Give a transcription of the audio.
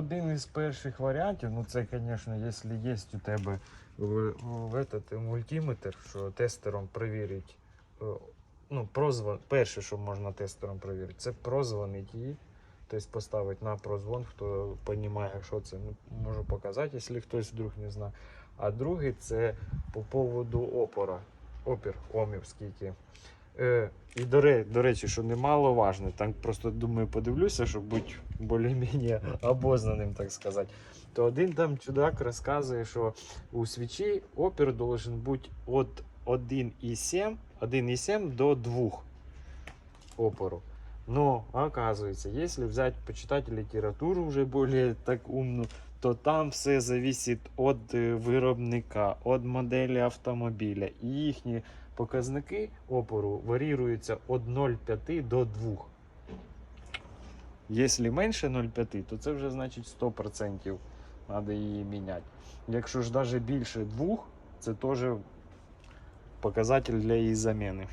Один із перших варіантів, ну це, звісно, якщо є у тебе в, в этот мультиметр, що тестером перевірить, е, ну, прозвон, перше, що можна тестером перевірити, це прозвонить її. Тобто поставити на прозвон, хто розуміє, що це ну, можу показати, якщо хтось вдруг не знає. А другий це по поводу опора. Опір, омів скільки. І до, до речі, що немаловажне, так просто думаю, подивлюся, щоб бути більш-менш обознаним, так сказати. То один там чудак розказує, що у свічі опір должен бути від 1,7 1,7 до 2 опору. Но оказывается, если взять, почитать литературу уже более так умну, то там все зависит від е, виробника, від моделі автомобіля. І їхні показники опору варіюються від 0,5 до 2. Якщо менше 0,5, то це вже значить 100% треба її міняти. Якщо ж навіть більше 2, це теж показатель для її заміни.